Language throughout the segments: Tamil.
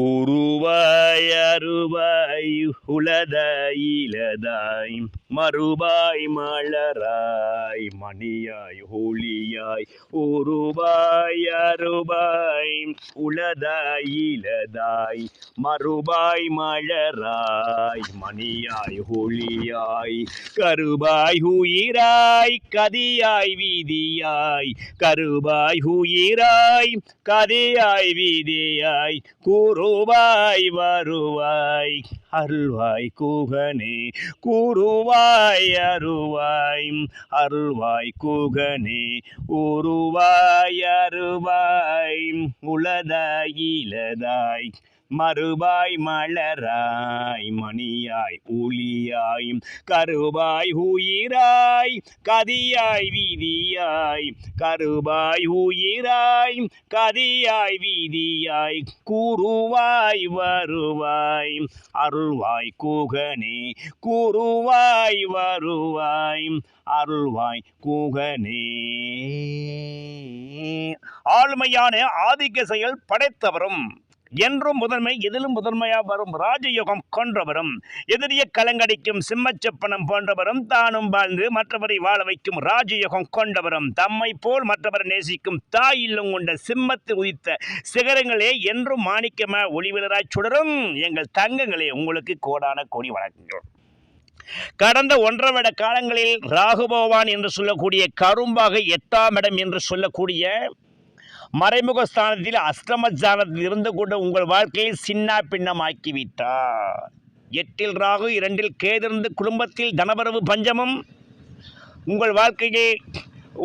உருவாய் அருவாய் உளதாய் இலதாய் மறுபாய் மலராய் மணியாய் ஒளியாய் உருவாய் அருவாய் உளதாய் இலதாய் மறுபாய் மலராய் மணியாய் ஒளியாய் கருபாய் உயிராய் கதியாய் வீதியாய் கருபாய் உயிராய் கதியாய் வீதியாய் கூறு கூறுவாய் வருவாய் அருள்வாய் கூகனே கூறுவாய் அருவாய் அருள்வாய் கூகனே உருவாய் அருவாய் உளதாய் இலதாய் மறுபாய் மலராய் மணியாய் ஊழியாய் கருபாய் உயிராய் கதியாய் வீதியாய் கருபாய் உயிராய் கதியாய் வீதியாய் கூறுவாய் வருவாய். அருள்வாய் கூகனே கூறுவாய் வருவாய். அருள்வாய் கூகனே. ஆளுமையான ஆதிக்க செயல் படைத்தவரும் என்றும் முதன்மை எதிலும் முதன்மையாக வரும் ராஜயோகம் கொன்றவரும். எதிரிய கலங்கடிக்கும் சிம்மச்சப்பனம் போன்றவரும் தானும் வாழ்ந்து மற்றவரை வாழ வைக்கும் ராஜயோகம் கொண்டவரும். தம்மை போல் மற்றவர் நேசிக்கும் தாய் இல்லம் கொண்ட சிம்மத்து உதித்த சிகரங்களே என்றும் மாணிக்கமா ஒளிவிலராய் சுடரும். எங்கள் தங்கங்களே உங்களுக்கு கோடான கோடி வணக்கங்கள். கடந்த ஒன்றரை வருட காலங்களில் ராகுபவான் என்று சொல்லக்கூடிய கரும்பாக எட்டாம் இடம் என்று சொல்லக்கூடிய மறைமுக ஸ்தானத்தில் அஷ்டம ஸ்தானத்தில் இருந்து கொண்டு உங்கள் வாழ்க்கையை சின்ன பின்னமாக்கிவிட்டார். எட்டில் ராகு இரண்டில் கேதிருந்து குடும்பத்தில் தனவரவு பஞ்சமும் உங்கள் வாழ்க்கையே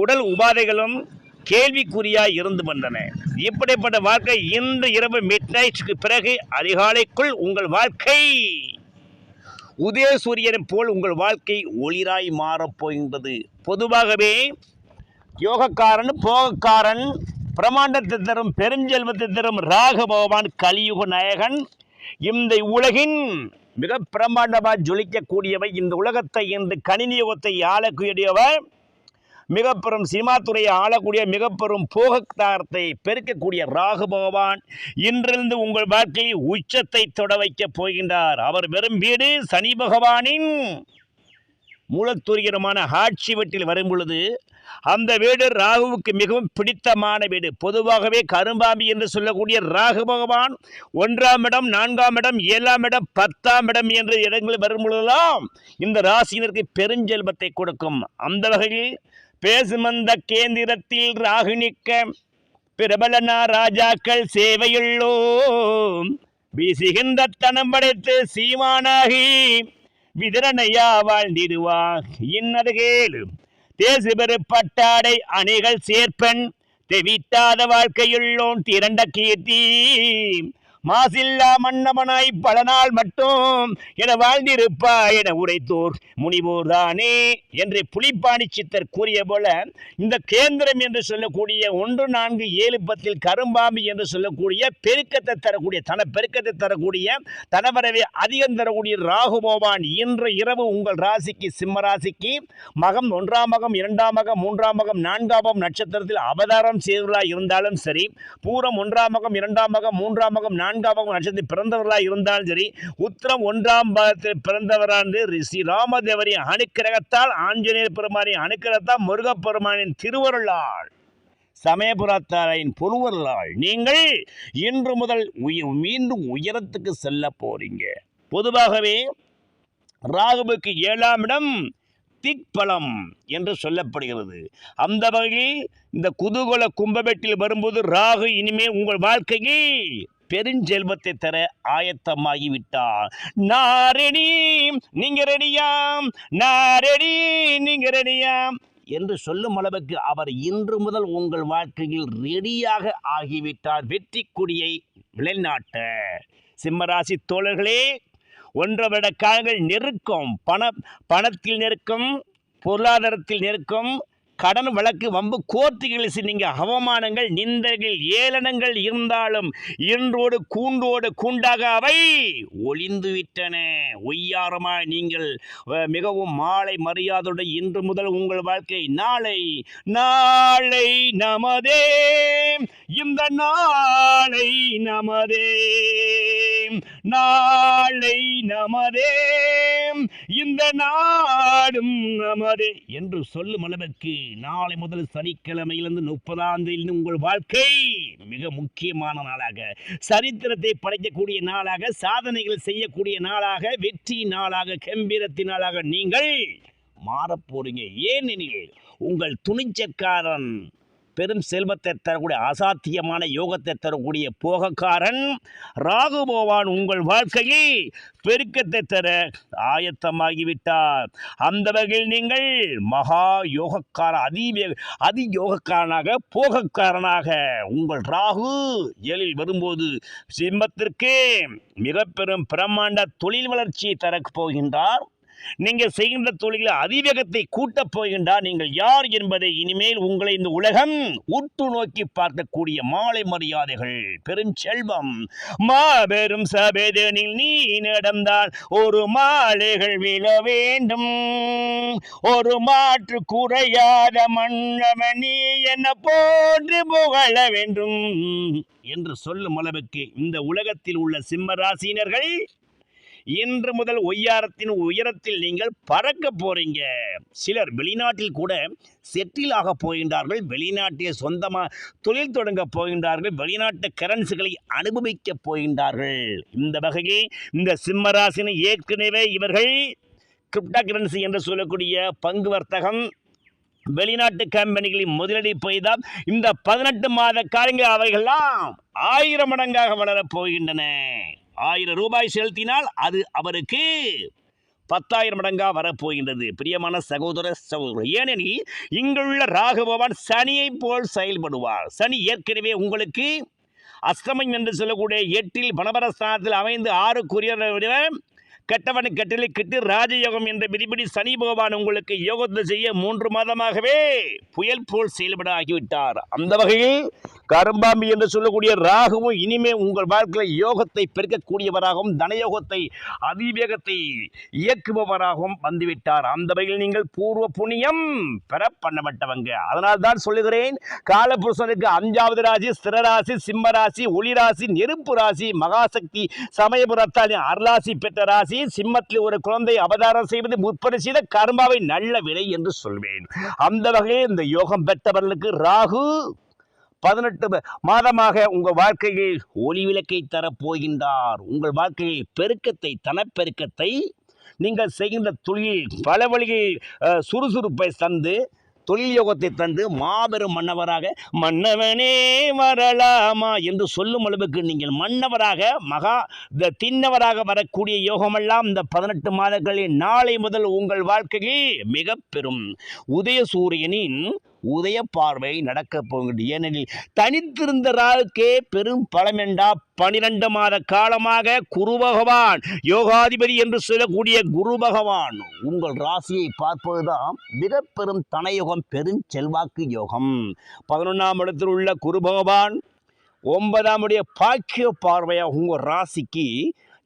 உடல் உபாதைகளும் கேள்விக்குறியாய் இருந்து வந்தன. இப்படிப்பட்ட வாழ்க்கை இந்த இரவு மிட் நைட்க்கு பிறகு அதிகாலைக்குள் உங்கள் வாழ்க்கை உதய சூரியனை போல் உங்கள் வாழ்க்கை ஒளிராய் மாறப்போகின்றது பொதுவாகவே யோகக்காரன் போகக்காரன் பிரமாண்டத்தை தரும் பெருஞ்செல்வத்தை தரும் ராக பகவான் கலியுக நாயகன். இந்த உலகின் மிக பிரமாண்டமாக ஜொலிக்கக்கூடியவை இந்த உலகத்தை இன்று கணினி யுகத்தை ஆளக்கூடியவர் மிக பெரும் சினிமா துறையை ஆளக்கூடிய மிக பெரும் போகத்தாரத்தை பெருக்கக்கூடிய ராகு பகவான் இன்றிருந்து உங்கள் வாழ்க்கையை உச்சத்தை தொட வைக்கப் போகின்றார். அவர் வெறும் வீடு சனி பகவானின் மூலத்தூரியரமான ஆட்சி வீட்டில் வரும் பொழுது அந்த வீடு ராகுவுக்கு மிகவும் பிடித்தமான வீடு. பொதுவாகவே கரும்பாம்பி என்று சொல்லக்கூடிய ராகு பகவான் ஒன்றாம் இடம் நான்காம் இடம் ஏழாம் இடம் பத்தாம் இடம் என்ற இடங்களில் வரும்பொழுதெல்லாம் இந்த ராசியினருக்கு பெருஞ்செல்வத்தை கொடுக்கும். அந்த வகையில் பேசுமந்த கேந்திரத்தில் ராகு நிற்க பிரபலனா ராஜாக்கள் சேவையுள்ளோம். வீசுகின்ற தனம் படைத்து சீமானாகி விதரணையா வாழ்ந்திடுவார். இன்னது கேளு. தேசுபெரு பட்டாடை அணிகள் சேர்ப்பன் தெவிட்டாத வாழ்க்கையுள்ளோன் திரண்ட கீர்த்தி. மாசில்லா மன்னவனாய் பல நாள் மட்டும் என வாழ்ந்திருப்பா என உரைத்தோர் முனிவோர் தானே என்று புலிப்பாணி சித்தர் கூறிய போல இந்த கேந்திரம் என்று சொல்லக்கூடிய ஒன்று நான்கு ஏழு பத்தில் கரும்பாம்பு என்று சொல்லக்கூடிய பெருக்கத்தை தரக்கூடிய தன பெருக்கத்தை தரக்கூடிய தனவரவை அதிகம் தரக்கூடிய ராகு பகவான் இன்று இரவு உங்கள் ராசிக்கு சிம்ம ராசிக்கு மகம் ஒன்றாம் மகம் இரண்டாம் மகம் மூன்றாம் மகம் நான்காம் மகம் நட்சத்திரத்தில் அவதாரம் செய்தவர்களாக இருந்தாலும் சரி பூரம் ஒன்றாம் மகம் இரண்டாம் மகம் மூன்றாம் மகம் நான்கு நான்காம் மகம் நட்சத்திரத்தில் பிறந்தவர்களாக இருந்தாலும் சரி உத்திரம் ஒன்றாம் பாகத்தில் பிறந்தவராண்டு ரிஷி ராமதேவரின் அணுக்கிரகத்தால் ஆஞ்சநேயர் பெருமானின் அணுக்கிரகத்தால் முருகப்பெருமானின் திருவருளால் சமயபுரத்தாரின் பொருவர்களால் நீங்கள் இன்று முதல் உய மீண்டும் உயரத்துக்கு செல்ல போறீங்க. பொதுவாகவே ராகுவுக்கு ஏழாம் இடம் திக்பலம் என்று சொல்லப்படுகிறது. அந்த வகையில் இந்த குதூகல கும்பபெட்டில் வரும்போது ராகு இனிமே உங்கள் வாழ்க்கையில் பெருஞ்செல்வத்தை தர ஆயத்தமாகிவிட்டார். நான் ரெடி நீங்க ரெடியாம் நான் ரெடி நீங்க ரெடியாம் என்று சொல்லும் அளவுக்கு அவர் இன்று முதல் உங்கள் வாழ்க்கையில் ரெடியாக ஆகிவிட்டார். வெற்றி கொடியை நிலைநாட்ட. சிம்மராசி தோழர்களே ஒன்றை விட காலங்கள் நெருக்கம். பண பணத்தில் நெருக்கம் பொருளாதாரத்தில் நெருக்கம் கடன் வழக்கு வம்பு கோர்ட்டுகளில் நீங்கள் அவமானங்கள் நிந்தர்கள் ஏளனங்கள் இருந்தாலும் இன்றோடு கூண்டோடு கூண்டாக அவை ஒளிந்து விட்டன. ஒய்யாரமாய் நீங்கள் மிகவும் மாலை மரியாதையுடன் இன்று முதல் உங்கள் வாழ்க்கை நாளை நாளை நமதே. இந்த நாளை நமதே. நாளை நமதே. இந்த நாடும் நமதே. என்று சொல்லும் அளவுக்கு நாளை முதல் சனிக்கிழமையிலிருந்து முப்பதாம் தேதி உங்கள் வாழ்க்கை மிக முக்கியமான நாளாக சரித்திரத்தை படைக்கக்கூடிய நாளாக சாதனைகள் செய்யக்கூடிய நாளாக வெற்றி நாளாக கம்பீரத்தின் நாளாக நீங்கள் மாறப் போறீங்க. ஏனெனில் உங்கள் துணிச்சக்காரன் பெரும் செல்வத்தை தரக்கூடிய அசாத்தியமான யோகத்தை தரக்கூடிய போகக்காரன் ராகு போவான் உங்கள் வாழ்க்கையில் பெருக்கத்தை தர ஆயத்தமாகிவிட்டார். அந்த வகையில் நீங்கள் மகா யோகக்கார அதிவே அதி யோகக்காரனாக போகக்காரனாக உங்கள் ராகு ஏழில் வரும்போது சிம்மத்திற்கு மிக பெரும் பிரம்மாண்ட தொழில் வளர்ச்சியை தரப் போகின்றார். நீங்கள் செய்கின்ற தொழிலில் அதிவேகத்தை கூட்டப் போகின்றார். நீங்கள் யார் என்பதை இனிமேல் உங்களை இந்த உலகம் உற்று நோக்கி பார்க்கக்கூடிய மாலை மரியாதைகள். பெரும் செல்வம் மாபெரும் சபேதனில் நீ நடந்தால் ஒரு மாலைகள் விழ வேண்டும். ஒரு மாற்று குறையாத மன்னவன் நீ என்ன போன்று புகழ வேண்டும். என்று சொல்லும் அளவுக்கு இந்த உலகத்தில் உள்ள சிம்ம ராசியினர்கள் இன்று முதல் ஒய்யாரத்தின் உயரத்தில் நீங்கள் பறக்க போறீங்க. சிலர் வெளிநாட்டில் கூட செட்டில் ஆக போகின்றார்கள். வெளிநாட்டில் சொந்தமாக தொழில் தொடங்க போகின்றார்கள். வெளிநாட்டு கரன்சிகளை அனுபவிக்க போகின்றார்கள். இந்த வகையில் இந்த சிம்மராசினை ஏற்கனவே இவர்கள் கிரிப்டா கரன்சி என்று சொல்லக்கூடிய பங்கு வர்த்தகம் வெளிநாட்டு கம்பெனிகளின் முதலீடு போய்தான் இந்த பதினெட்டு மாத காலங்கள் அவைகள்லாம் ஆயிரம் மடங்காக வளரப் போகின்றன. ஆயிரம் ரூபாய் செலுத்தினால் அது அவருக்கு பத்தாயிரம் மடங்கா வரப்போகின்றது. பிரியமான சகோதர சகோதரர் ஏனெனில் இங்குள்ள ராகபவான் சனியை போல் செயல்படுவார். சனி ஏற்கனவே உங்களுக்கு அஸ்தமம் என்று சொல்லக்கூடிய எட்டில் பணபரஸ்தானத்தில் அமைந்து ஆறுக்குரிய கெட்டவனு கட்டளை கெட்டு ராஜயோகம் என்ற விதிபடி சனி பகவான் உங்களுக்கு யோகத்தை செய்ய மூன்று மாதமாகவே புயல் போல் செயல்பட ஆகிவிட்டார் அந்த வகையில் கரும்பாம்பி என்று சொல்லக்கூடிய ராகுவும் இனிமே உங்கள் வாழ்க்கையில் யோகத்தை பெருக்கக்கூடியவராகவும் தனயோகத்தை அதிவேகத்தை இயக்குபவராகவும் வந்துவிட்டார். அந்த வகையில் நீங்கள் பூர்வ புண்ணியம் பெற பண்ணப்பட்டவங்க. அதனால் தான் சொல்லுகிறேன் காலபுருஷனுக்கு அஞ்சாவது ராசி ஸ்திரராசி சிம்மராசி ஒளிராசி நெருப்பு ராசி மகாசக்தி சமயபுரத்தால் அருளாசி பெற்ற ராசி சிம்மத்தில் ஒரு குழந்தை அவதாரம் செய்வது முற்படு செய்த கர்மாவை நல்ல விலை என்று சொல்வேன். அந்த வகையில் இந்த யோகம் பெற்றவர்களுக்கு ராகு பதினெட்டு மாதமாக உங்கள் வாழ்க்கையில் ஒளி விளக்கை தரப்போகின்றார். உங்கள் வாழ்க்கையில் பெருக்கத்தை தனப்பெருக்கத்தை நீங்கள் செய்கின்ற தொழில் பல வழியில் சுறுசுறுப்பை தந்து தொழில் யோகத்தை தந்து மாபெரும் மன்னவராக மன்னவனே வரலாமா? என்று சொல்லும் அளவுக்கு நீங்கள் மன்னவராக மகா இந்த தின்னவராக வரக்கூடிய யோகமெல்லாம் இந்த பதினெட்டு மாதங்களில் நாளை முதல் உங்கள் வாழ்க்கையில் மிக பெரும் உதய சூரியனின் உதய பார்வை நடக்கப் போகிறது. ஏனெனில் தனித்திருந்த ராவுக்கே பெரும் பலமெண்டா பனிரெண்டு மாத காலமாக குரு பகவான் யோகாதிபதி என்று சொல்லக்கூடிய குரு பகவான். உங்கள் ராசியை பார்ப்பதுதான் மிகப்பெரும் தனயோகம் பெரும் செல்வாக்கு யோகம். பதினொன்றாம் இடத்தில் உள்ள குரு பகவான் ஒன்பதாம் உடைய பாக்கிய பார்வையாக உங்கள் ராசிக்கு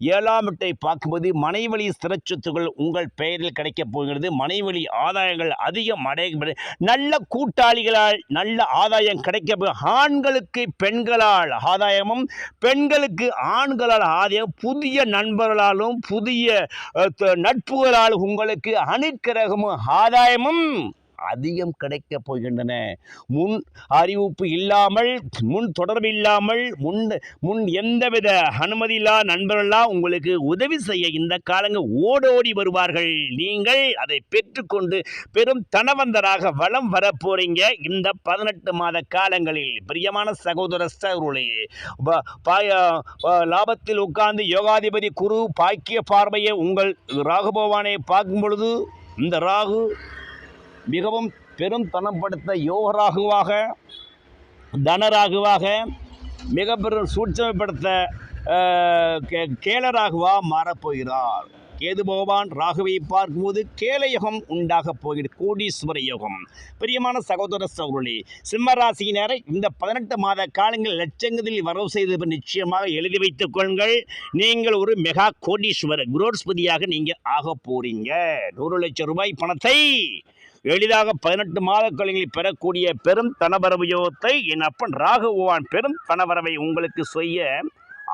ஏழாம் எட்டை பார்க்கும்போது மனைவழி ஸ்திரச்சொத்துகள் உங்கள் பெயரில் கிடைக்கப் போகிறது. மனைவழி ஆதாயங்கள் அதிகம் அடைய நல்ல கூட்டாளிகளால் நல்ல ஆதாயம் கிடைக்க ஆண்களுக்கு பெண்களால் ஆதாயமும் பெண்களுக்கு ஆண்களால் ஆதாயம். புதிய நண்பர்களாலும் புதிய த- நட்புகளால் உங்களுக்கு அணுக்கிரகமும் ஆதாயமும். அதிகம் கிடைக்கப் போகின்றன. முன் அறிவிப்பு இல்லாமல் முன் தொடர்பு இல்லாமல் முன் முன் எந்தவித அனுமதி இல்லா நண்பர்களாக உங்களுக்கு உதவி செய்ய இந்த காலங்கள் ஓடோடி வருவார்கள். நீங்கள் அதை பெற்றுக்கொண்டு பெரும் தனவந்தராக வளம் வர போறீங்க. இந்த பதினெட்டு மாத காலங்களில் பிரியமான சகோதர சகோதரே லாபத்தில் உட்கார்ந்து யோகாதிபதி குரு பாக்கிய பார்வையை உங்கள் ராகு பகவானை பார்க்கும் பொழுது இந்த ராகு மிகவும் பெரும் தனப்படுத்த யோகராகுவாக தனராகுவாக மிக பெரும் சூட்சமைப்படுத்த கே- கேளராகுவா மாறப்போகிறார் கேது பகவான் ராகுவை பார்க்கும்போது கேளயுகம் உண்டாகப் போகிறது கோடீஸ்வர யோகம். பிரியமான சகோதர சௌரளி சிம்மராசியினரை இந்த பதினெட்டு மாத காலங்கள் லட்சங்களில் வரவு செய்து நிச்சயமாக எழுதி வைத்துக் கொள்ளுங்கள். நீங்கள் ஒரு மெகா கோடீஸ்வரர் குரோஸ்பதியாக நீங்கள் ஆக போறீங்க. நூறு லட்சம் ரூபாய் பணத்தை எளிதாக பதினெட்டு மாத காலங்களில் பெறக்கூடிய பெரும் தனவரவு யோகத்தை என் அப்பன் ராகுவான் பெரும் தனவரவை உங்களுக்கு செய்ய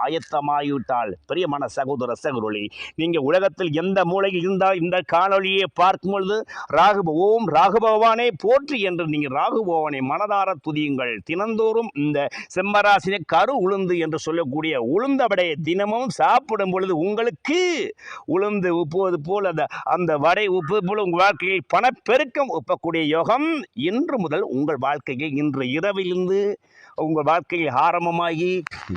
ஆயத்தமாகிவிட்டால் பிரியமான சகோதர சகோதரி நீங்கள் உலகத்தில் எந்த மூலையில் இருந்தால் இந்த காணொளியை பார்க்கும் பொழுது ராகு ஓம் ராகுபவானே போற்றி என்று நீங்கள் ராகுபவானை மனதார துதியுங்கள். தினந்தோறும் இந்த செம்மராசினை கரு உளுந்து என்று சொல்லக்கூடிய உளுந்தவடையை தினமும் சாப்பிடும் பொழுது உங்களுக்கு உளுந்து உப்புவது போல் அந்த அந்த வடை உப்பு போல் உங்கள் வாழ்க்கையில் பணப்பெருக்கம் ஒப்பக்கூடிய யோகம் இன்று முதல் உங்கள் வாழ்க்கையை இன்று இரவிலிருந்து உங்கள் வாழ்க்கையில் ஆரம்பமாகி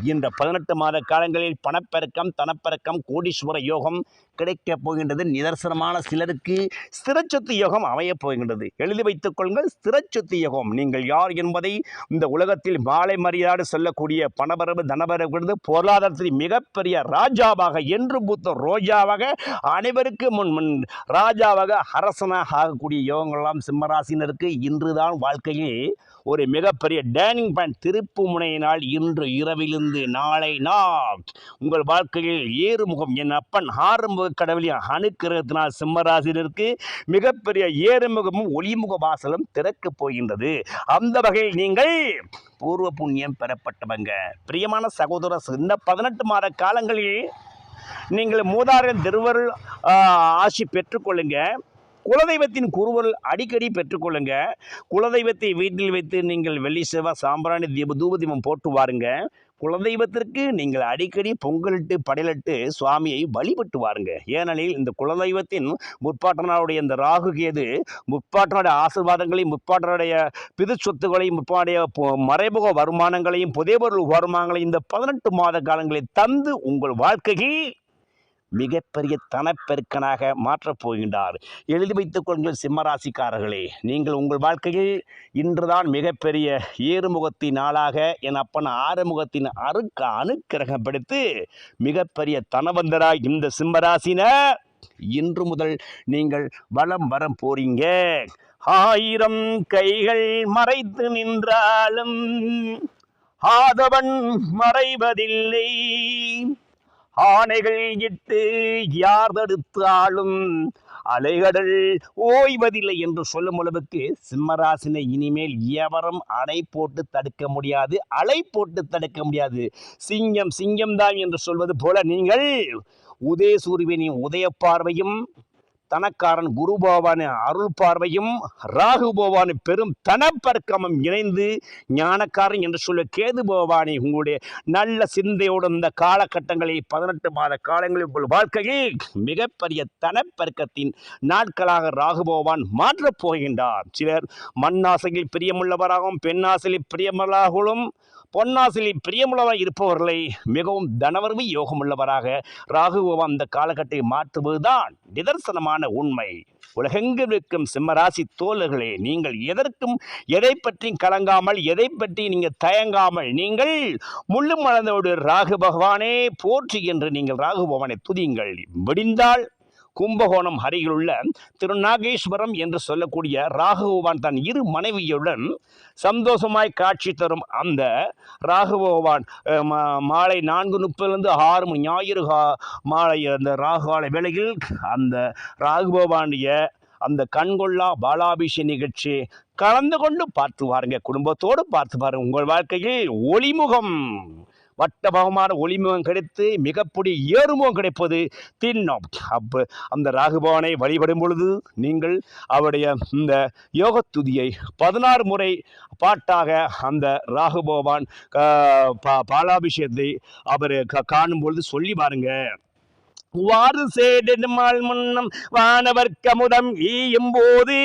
இந்த பதினெட்டு மாத காலங்களில் பணப்பெருக்கம் தனப்பெருக்கம் கோடீஸ்வர யோகம் கிடைக்கப் போகின்றது. நிதர்சனமான சிலருக்கு ஸ்திரச்சொத்து யோகம் அமையப் போகின்றது. எழுதி வைத்துக் கொள்ளுங்கள் ஸ்திரச்சொத்து யோகம். நீங்கள் யார் என்பதை இந்த உலகத்தில் மாலை மரியாதை சொல்லக்கூடிய பணபரவு தனபரவு பொருளாதாரத்தில் மிகப்பெரிய ராஜாவாக என்று பூத்த ரோஜாவாக அனைவருக்கு முன் முன் ராஜாவாக அரசனாக ஆகக்கூடிய யோகங்கள்லாம் சிம்மராசினருக்கு இன்றுதான் வாழ்க்கையில் ஒரு மிகப்பெரிய டேர்னிங் பாயிண்ட் திருப்பு முனையினால் இன்று இரவிலிருந்து நாளை நாம் உங்கள் வாழ்க்கையில் ஏறுமுகம் என் அப்பன் ஆறுமுக கடவுளின் அணுக்கிறதுனால் சிம்மராசினருக்கு மிகப்பெரிய ஏறுமுகமும் ஒளிமுக வாசலும் திறக்கப் போகின்றது. அந்த வகையில் நீங்கள் பூர்வ புண்ணியம் பெறப்பட்டவங்க. பிரியமான சகோதர இந்த பதினெட்டு மாத காலங்களில் நீங்கள் மூதாரின் திருவருள் ஆட்சி ஆசி பெற்றுக்கொள்ளுங்க. குலதெய்வத்தின் குருவல் அடிக்கடி பெற்றுக்கொள்ளுங்க. குலதெய்வத்தை வீட்டில் வைத்து நீங்கள் வெள்ளி செவ்வாய் சாம்பிராணி தீப தூபதீபம் போட்டு வாருங்க. குலதெய்வத்திற்கு நீங்கள் அடிக்கடி பொங்கலிட்டு படையலிட்டு சுவாமியை வழிபட்டு வாருங்க. ஏனெனில் இந்த குலதெய்வத்தின் முற்பாட்டனாருடைய இந்த ராகு கேது முற்பாட்டனுடைய ஆசீர்வாதங்களையும் முற்பாட்டனுடைய பிது சொத்துக்களையும் முப்பாடைய பொ- மறைமுக வருமானங்களையும் புதைபொருள் வருமானங்களையும் இந்த பதினெட்டு மாத காலங்களை தந்து உங்கள் வாழ்க்கைக்கு மிகப்பெரிய தனப்பெருக்கனாக மாற்றப் போகின்றார். எழுதி வைத்துக் கொள்ளுங்கள் சிம்மராசிக்காரர்களே நீங்கள் உங்கள் வாழ்க்கையில் இன்றுதான் மிகப்பெரிய ஏறுமுகத்தின் நாளாக என் அப்பன் ஆறுமுகத்தின் அருக்க அனுக்கிரகம் படுத்து மிகப்பெரிய தனவந்தராய் இந்த சிம்மராசினர் இன்று முதல் நீங்கள் வலம் வரம் போறீங்க. ஆயிரம் கைகள் மறைத்து நின்றாலும் ஆதவன் மறைவதில்லை. ஆணைகள் இட்டு யார் தடுத்தாலும் அலைகடல் ஓய்வதில்லை என்று சொல்லும் அளவுக்கு சிம்மராசினை இனிமேல் எவரும் அணை போட்டு தடுக்க முடியாது அலை போட்டு தடுக்க முடியாது. சிங்கம் சிங்கம்தான் என்று சொல்வது போல நீங்கள் உதய சூரியனின் உதய பார்வையும் தனக்காரன் குரு பகவான் அருள் பார்வையும் ராகு பகவான் பெரும் தனப்பர்க்கமும் இணைந்து ஞானக்காரன் என்று சொல்ல கேது பகவானை உங்களுடைய நல்ல சிந்தையோடு இந்த காலகட்டங்களில் பதினெட்டு மாத காலங்களில் உங்கள் வாழ்க்கையில் மிகப்பெரிய தனப்பெருக்கத்தின் நாட்களாக ராகு பகவான் மாற்றப் போகின்றார். சிலர் மண்ணாசையில் பிரியமுள்ளவராகவும் பெண்ணாசையில் பிரியமலாகவும் பொன்னாசிலி பிரியமுள்ளவராக இருப்பவர்களை மிகவும் தனவர்வு யோகமுள்ளவராக ராகு அந்த இந்த காலகட்டத்தை மாற்றுவதுதான் நிதர்சனமான உண்மை. உலகெங்கிருக்கும் இருக்கும் சிம்மராசி தோழர்களே நீங்கள் எதற்கும் எதை பற்றியும் கலங்காமல் எதை பற்றி நீங்கள் தயங்காமல் நீங்கள் முள்ளும் மலர்ந்தோடு ராகு பகவானே போற்றி என்று நீங்கள் ராகு பகவானை துதியுங்கள். முடிந்தால் கும்பகோணம் அருகிலுள்ள திருநாகேஸ்வரம் என்று சொல்லக்கூடிய ராகுபவான் தன் இரு மனைவியுடன் சந்தோஷமாய் காட்சி தரும் அந்த ராகுபகவான் மாலை நான்கு முப்பதுலேருந்து ஆறு மணி ஞாயிறு மாலை அந்த ராகுகால வேளையில் அந்த ராகுபவானுடைய அந்த கண்கொள்ளா பாலாபிஷேக நிகழ்ச்சி கலந்து கொண்டு பார்த்து வாருங்க. குடும்பத்தோடு பார்த்து பாருங்க. உங்கள் வாழ்க்கையில் ஒளிமுகம். வட்டபகமான ஒளிமுகம் கிடைத்து மிகப்பொடி ஏறுமுகம் கிடைப்பது திண்ணம். அப்போ அந்த ராகுபவனை வழிபடும் பொழுது நீங்கள் அவருடைய இந்த யோகத்துதியை பதினாறு முறை பாட்டாக அந்த ராகுபவான் பா- பாலாபிஷேகத்தை அவர் க- காணும் பொழுது சொல்லி பாருங்க. வாறு சேடெடுமாள் முன்னம் வானவர்க்கமுதம் ஈயும் போது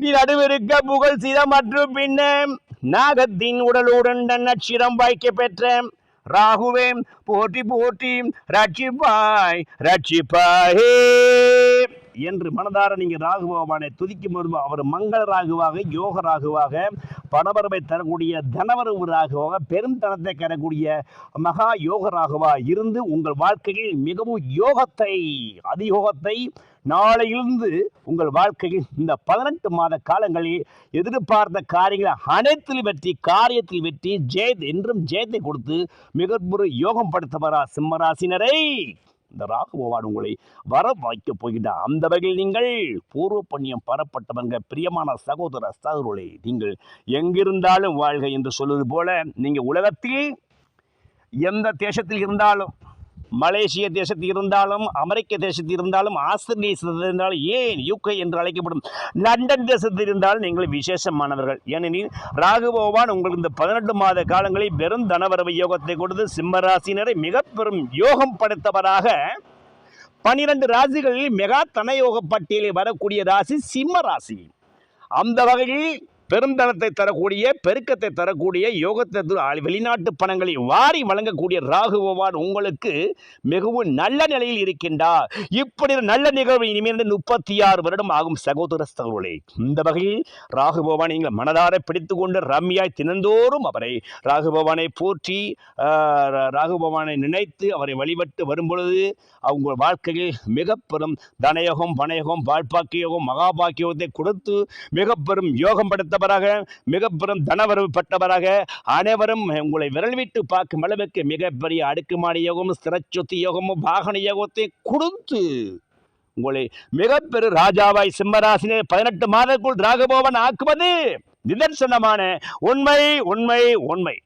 நீ நடுவிருக்க புகழ் சிதம் மற்றும் பின்ன. நாகத்தின் உடலுடன் நட்சிரம் வாய்க்க பெற்ற ராகுவே போட்டி போட்டி ரட்சிப்பாய் ரட்சிப்பாயே. என்று மனதார நீங்கள் ராகு பகவானை துதிக்கும் போது அவர் மங்கள ராகுவாக யோக ராகுவாக பணபரவை தரக்கூடிய தனவரவு ராகுவாக பெருந்தனத்தை தரக்கூடிய மகா யோக ராகுவா இருந்து உங்கள் வாழ்க்கையில் மிகவும் யோகத்தை அதியோகத்தை நாளையிலிருந்து உங்கள் வாழ்க்கையில் இந்த பதினெட்டு மாத காலங்களில் எதிர்பார்த்த காரியங்களை அனைத்தில் வெற்றி காரியத்தில் வெற்றி ஜெயத் என்றும் ஜெயத்தை கொடுத்து மிகப்பெரிய யோகம் படுத்தவரா சிம்மராசினரை. இந்த ராகுபவான் உங்களை வர வாய்க்க போகின்ற அந்த வகையில் நீங்கள் பூர்வ புண்ணியம் பரப்பட்டவங்க பிரியமான சகோதர சகோதரர்களே நீங்கள் எங்கிருந்தாலும் வாழ்க என்று சொல்வது போல நீங்கள் உலகத்தில் எந்த தேசத்தில் இருந்தாலும் மலேசிய தேசத்தில் இருந்தாலும் அமெரிக்க தேசத்தில் இருந்தாலும் ஆஸ்திரேலிய தேசத்தில் இருந்தாலும் ஏன் யூகே என்று அழைக்கப்படும் லண்டன் தேசத்தில் இருந்தாலும் நீங்கள் விசேஷமானவர்கள். ஏனெனில் ராகுபவான் உங்களுக்கு இந்த பதினெட்டு மாத காலங்களில் வெறும் தனவரவு யோகத்தை கொடுத்து சிம்மராசினரை மிக பெரும் யோகம் படைத்தவராக பனிரெண்டு ராசிகளில் மெகா தனயோக பட்டியலில் வரக்கூடிய ராசி சிம்ம ராசி. அந்த வகையில் பெருந்தனத்தை தரக்கூடிய பெருக்கத்தை தரக்கூடிய யோகத்தை வெளிநாட்டு பணங்களை வாரி வழங்கக்கூடிய ராகு பகவான் உங்களுக்கு மிகவும் நல்ல நிலையில் இருக்கின்றார். இப்படி ஒரு நல்ல நிகழ்வு இனிமேல் முப்பத்தி ஆறு வருடம் ஆகும் சகோதர சகோதரே. இந்த வகையில் ராகு பகவான் நீங்கள் மனதார பிடித்து கொண்டு ரம்யாய் தினந்தோறும் அவரை ராகு பகவானை போற்றி ராகு பகவானை நினைத்து அவரை வழிபட்டு வரும்பொழுது அவங்க வாழ்க்கையில் மிக பெரும் தனயோகம் பணயோகம் வாழ்பாக்கியோகம் மகாபாக்கியோகத்தை கொடுத்து மிக பெரும் யோகம் படுத்த மிக பெரும் தனவரவு பட்டவராக அனைவரும் உங்களை விரல் விட்டு பார்க்கும் அளவுக்கு மிகப்பெரிய அடுக்குமாடி யோகமும் ஸ்திரச்சொத்தி யோகமும் வாகன யோகத்தை கொடுத்து உங்களை மிகப்பெரு ராஜாவாய் சிம்மராசினே பதினெட்டு மாதக்குள் ராகபோவன் ஆக்குவது நிதர்சனமான உண்மை உண்மை உண்மை.